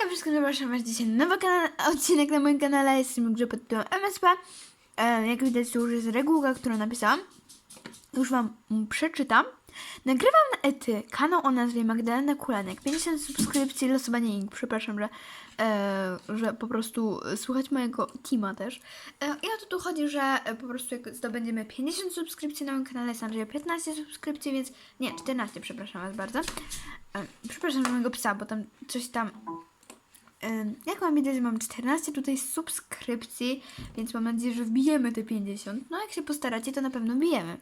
Hejka wszystkim, zapraszam Was dzisiaj na nowy kanał, odcinek na moim kanale, jestem grze pod tytułem MSP. E, jak widać, to już jest regułka, którą napisałam. Już Wam przeczytam. Nagrywam na Ety kanał o nazwie Magdalena Kulanek. 50 subskrypcji, losowanie ink. Przepraszam, że, e, że po prostu słuchać mojego teama też. E, I o to tu chodzi, że e, po prostu jak zdobędziemy 50 subskrypcji na moim kanale, jest razie 15 subskrypcji, więc nie, 14, przepraszam Was bardzo. E, przepraszam, że mojego psa, bo tam coś tam Jak mam widać, mam 14 tutaj subskrypcji, więc mam nadzieję, że wbijemy te 50. No jak się postaracie, to na pewno wbijemy.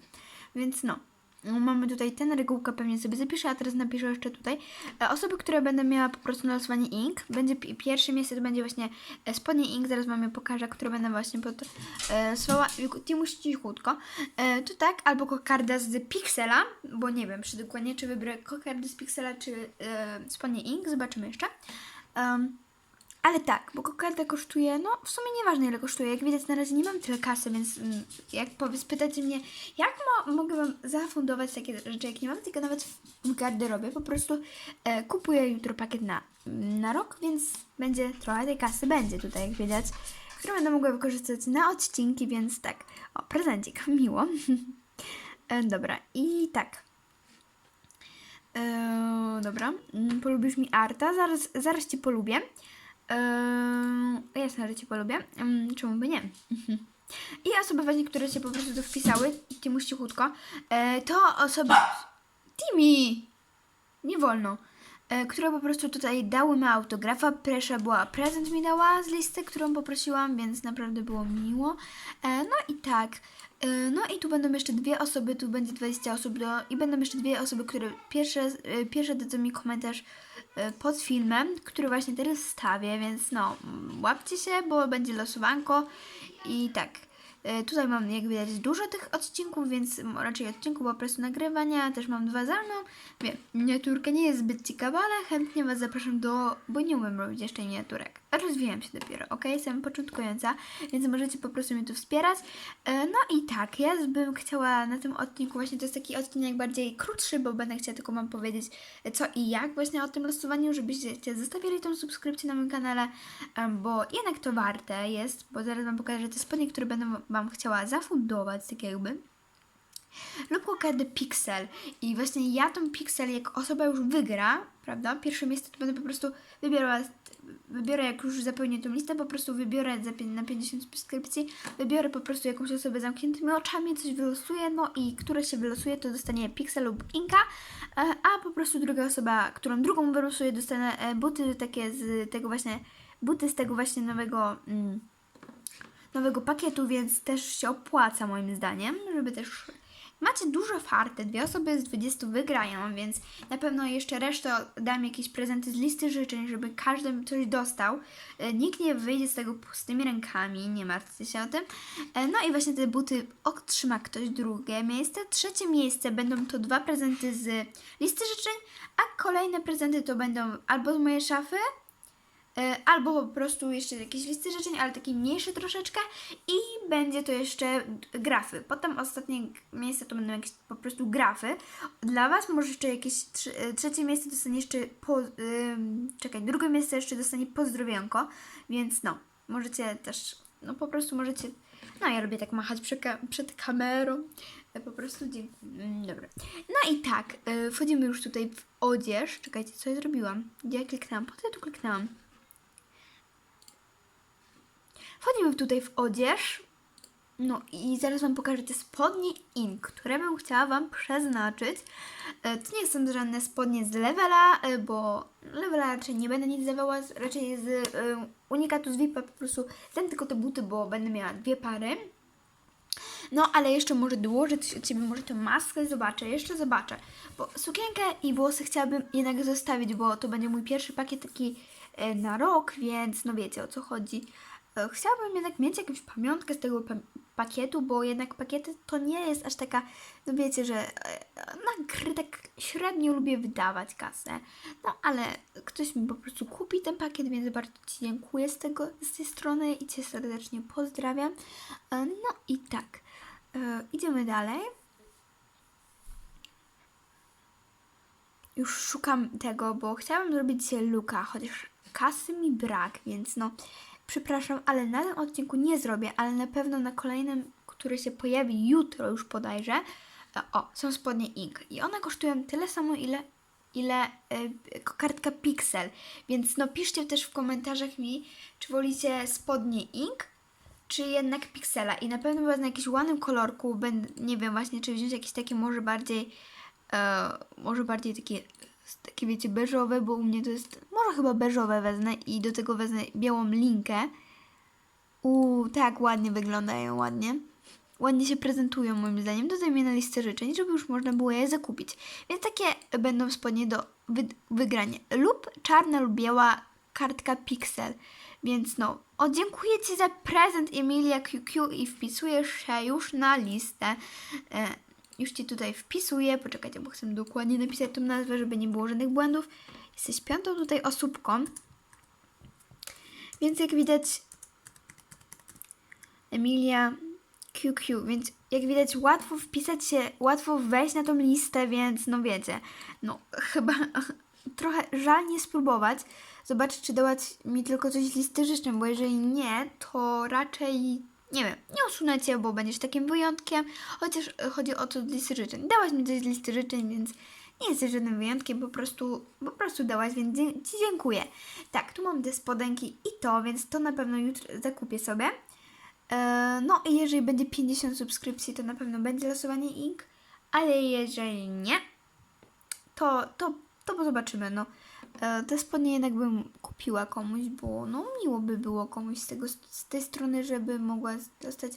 Więc no. Mamy tutaj ten regułkę, pewnie sobie zapiszę, a teraz napiszę jeszcze tutaj. E, Osoby, które będą miała po prostu na losowanie ink, będzie pi- pierwsze miejsce to będzie właśnie e, spodnie ink, zaraz wam je pokażę, które będą właśnie pod e, słowa Timu cichutko. E, to tak, albo kokarda z Pixela, bo nie wiem, czy dokładnie, czy wybrę kokardę z Pixela, czy e, spodnie ink, zobaczymy jeszcze. Em, ale tak, bo kokarda kosztuje, no w sumie nieważne ile kosztuje. Jak widać na razie nie mam tyle kasy, więc mm, jak powie, spytacie mnie, jak mo- mogę wam zafundować takie rzeczy, jak nie mam tego nawet w garderobie, po prostu e, kupuję jutro pakiet na, na rok, więc będzie trochę tej kasy, będzie tutaj jak widać, którą będę mogła wykorzystać na odcinki, więc tak, o prezencik, miło. e, dobra, i tak. Eee, dobra, Mm, polubisz mi Arta, zaraz, zaraz Cię polubię. Eee, jasne, że Cię polubię. Ehm, czemu by nie? I osoby właśnie, które się po prostu tu wpisały, Timu cichutko, e, to osoby... Timi! Nie wolno. E, które po prostu tutaj dały mi autografa. Presza była prezent mi dała z listy, którą poprosiłam, więc naprawdę było miło. E, no i tak. No i tu będą jeszcze dwie osoby, tu będzie 20 osób do, i będą jeszcze dwie osoby, które pierwsze, pierwsze dadzą mi komentarz pod filmem, który właśnie teraz stawię, więc no, łapcie się, bo będzie losowanko i tak. E, Tutaj mam, jak widać, dużo tych odcinków, więc raczej odcinków po prostu nagrywania. Też mam dwa za mną. Wiem, miniaturka nie jest zbyt ciekawa, ale chętnie Was zapraszam do... bo nie umiem robić jeszcze miniaturek. A rozwijam się dopiero, ok? Jestem początkująca, więc możecie po prostu mnie tu wspierać. E, No i tak, ja bym chciała na tym odcinku, właśnie to jest taki odcinek bardziej krótszy, bo będę chciała tylko Wam powiedzieć e, co i jak właśnie o tym losowaniu, żebyście zostawili tą subskrypcję na moim kanale, bo jednak to warte jest, bo zaraz Wam pokażę te spodnie, które będę Wam chciała zafundować, tak jakby lub kokardę Pixel. I właśnie ja tą Pixel, jak osoba już wygra, prawda, pierwsze miejsce, to będę po prostu wybierała, wybiorę, jak już zapełnię tą listę, po prostu wybiorę na 50 subskrypcji, wybiorę po prostu jakąś osobę zamkniętymi oczami, coś wylosuję, no i która się wylosuje, to dostanie Pixel lub Inka, e, a po prostu druga osoba, którą drugą wylosuję, dostanę e, buty takie z tego właśnie, buty z tego właśnie nowego... Mm, nowego pakietu, więc też się opłaca moim zdaniem, żeby też macie dużo farty, dwie osoby z 20 wygrają, więc na pewno jeszcze resztę dam jakieś prezenty z listy życzeń, żeby każdy coś dostał. E, Nikt nie wyjdzie z tego pustymi rękami, nie martwcie się o tym. E, No i właśnie te buty otrzyma ktoś drugie miejsce. Trzecie miejsce będą to dwa prezenty z listy życzeń, a kolejne prezenty to będą albo z mojej szafy, albo po prostu jeszcze jakieś listy życzeń, ale takie mniejsze troszeczkę i będzie to jeszcze grafy. Potem ostatnie miejsce to będą jakieś po prostu grafy. Dla Was może jeszcze jakieś e, trzecie miejsce dostanie jeszcze po, ym, czekaj, drugie miejsce jeszcze dostanie pozdrowionko, więc no, możecie też, no po prostu możecie, no ja lubię tak machać przed, ka- przed kamerą, E, po prostu dziękuję. Mm, Dobra. No i tak, e, wchodzimy już tutaj w odzież. Czekajcie, co ja zrobiłam? Ja kliknęłam? Po co ja tu kliknęłam? Wchodzimy tutaj w odzież. No i zaraz Wam pokażę te spodnie Ink, które bym chciała Wam przeznaczyć. E, To nie są żadne spodnie z levela, e, bo levela raczej nie będę nic dawała, raczej z e, unikatu z VIP-a po prostu ten tylko te buty, bo będę miała dwie pary. No, ale jeszcze może dołożę od Ciebie, może tę maskę zobaczę, jeszcze zobaczę. Bo sukienkę i włosy chciałabym jednak zostawić, bo to będzie mój pierwszy pakiet taki na rok, więc no wiecie o co chodzi. E, Chciałabym jednak mieć jakąś pamiątkę z tego pa- pakietu, bo jednak pakiety to nie jest aż taka, no wiecie, że e, na gry tak średnio lubię wydawać kasę. No ale ktoś mi po prostu kupi ten pakiet, więc bardzo Ci dziękuję z, tego, z tej strony i Cię serdecznie pozdrawiam. E, No i tak, idziemy dalej. Już szukam tego, bo chciałam zrobić dzisiaj luka, chociaż kasy mi brak, więc no przepraszam, ale na tym odcinku nie zrobię, ale na pewno na kolejnym, który się pojawi jutro już podajże, e, o, są spodnie Ink. I one kosztują tyle samo, ile ile y, kartka Pixel, więc no piszcie też w komentarzach mi, czy wolicie spodnie Ink, czy jednak Pixela. I na pewno wezmę jakiś ładnym kolorku, nie wiem właśnie, czy wziąć jakieś takie może bardziej, e, może bardziej takie, takie wiecie, beżowe, bo u mnie to jest, może chyba beżowe wezmę i do tego wezmę białą linkę. Uuu, tak ładnie wyglądają, ładnie. Ładnie się prezentują moim zdaniem. Dodaj mnie na listę życzeń, żeby już można było je zakupić. Więc takie będą spodnie do wy- wygrania. Lub czarna lub biała kartka Pixel. Więc no, o dziękuję Ci za prezent Emilia QQ i wpisujesz się już na listę. Już Ci tutaj wpisuję. Poczekajcie, bo chcę dokładnie napisać tą nazwę, żeby nie było żadnych błędów. Jesteś piątą tutaj osóbką. Więc jak widać, Emilia QQ, więc jak widać łatwo wpisać się, łatwo wejść na tą listę, więc no wiecie, no chyba trochę żal nie spróbować, zobaczyć czy dać mi tylko coś z listy życzeń, bo jeżeli nie, to raczej nie wiem, nie usunę cię, bo będziesz takim wyjątkiem, chociaż chodzi o to z listy życzeń. Dałaś mi coś z listy życzeń, więc nie jesteś żadnym wyjątkiem, po prostu, po prostu dałaś, więc Ci dziękuję. Tak, tu mam te spodenki i to, więc to na pewno jutro zakupię sobie. E, No i jeżeli będzie 50 subskrypcji, to na pewno będzie losowanie ink, ale jeżeli nie, to, to, to zobaczymy. No. E, Te spodnie jednak bym kupiła komuś, bo no miło by było komuś z, tego, z tej strony, żeby mogła dostać.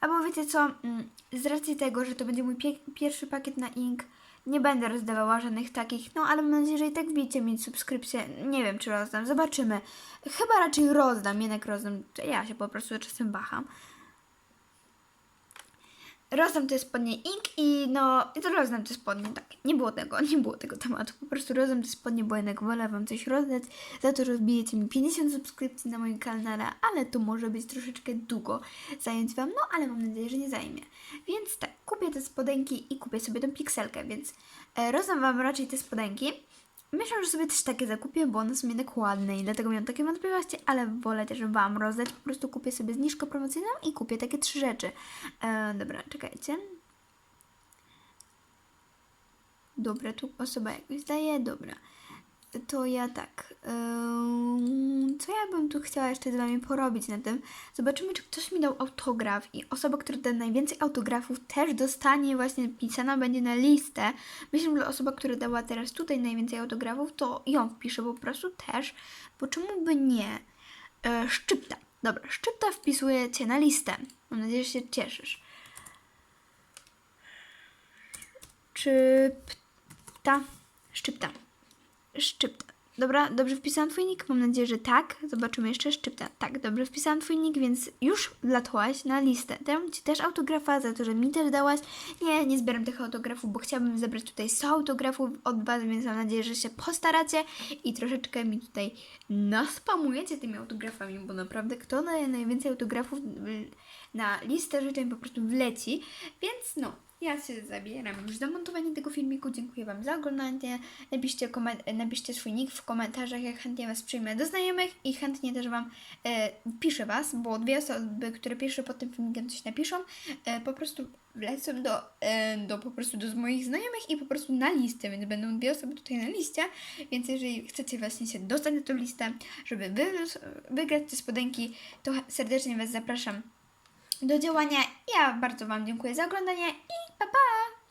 Albo wiecie co, mm, z racji tego, że to będzie mój pie- pierwszy pakiet na ink, nie będę rozdawała żadnych takich, no ale mam nadzieję, że i tak wiecie mieć subskrypcję. Nie wiem, czy rozdam, zobaczymy. Chyba raczej rozdam, jednak rozdam. Ja się po prostu czasem waham. Rozdam te spodnie ink i no, i to rozdam te spodnie, tak, nie było tego, nie było tego tematu, po prostu rozdam te spodnie, bo jednak wolę wam coś rozdać, za to, że wbijecie mi 50 subskrypcji na moim kanale, ale to może być troszeczkę długo zająć wam, no ale mam nadzieję, że nie zajmie. Więc tak, kupię te spodenki i kupię sobie tą pikselkę, więc e, rozdam wam raczej te spodenki. Myślę, że sobie też takie zakupię, bo one są jednak ładne i dlatego miałam takie wątpliwości, ale wolę też Wam rozdać. Po prostu kupię sobie zniżkę promocyjną i kupię takie trzy rzeczy. E, dobra, czekajcie. Dobra, tu osoba jakoś daje, dobra. To ja tak. Co ja bym tu chciała jeszcze z Wami porobić na tym? Zobaczymy, czy ktoś mi dał autograf i osoba, która da najwięcej autografów też dostanie właśnie pisana będzie na listę. Myślę, że osoba, która dała teraz tutaj najwięcej autografów, to ją wpiszę po prostu też, bo czemu by nie? E, szczypta. Dobra, szczypta wpisuje Cię na listę. Mam nadzieję, że się cieszysz. Szczypta. Szczypta. Szczypta. Dobra, dobrze wpisałam twój nick? Mam nadzieję, że tak. Zobaczymy jeszcze szczypta. Tak, dobrze wpisałam twój nick, więc już wlatłaś na listę. Dam ci też autografa za to, że mi też dałaś. Nie, nie zbieram tych autografów, bo chciałabym zebrać tutaj 100 autografów od was, więc mam nadzieję, że się postaracie i troszeczkę mi tutaj naspamujecie tymi autografami, bo naprawdę kto najwięcej autografów na listę życzeń po prostu wleci. Więc no, ja się zabieram już za tego filmiku. Dziękuję Wam za oglądanie. Napiszcie, napiszcie swój nick w komentarzach, jak chętnie Was przyjmę do znajomych i chętnie też Wam e, piszę Was, bo dwie osoby, które pierwsze pod tym filmikiem coś napiszą, e, po prostu wlecą do, e, do po prostu do moich znajomych i po prostu na listę, więc będą dwie osoby tutaj na liście, więc jeżeli chcecie właśnie się dostać na tą listę, żeby wy, wygrać te spodenki, to serdecznie Was zapraszam do działania. Ja bardzo Wam dziękuję za oglądanie i pa pa!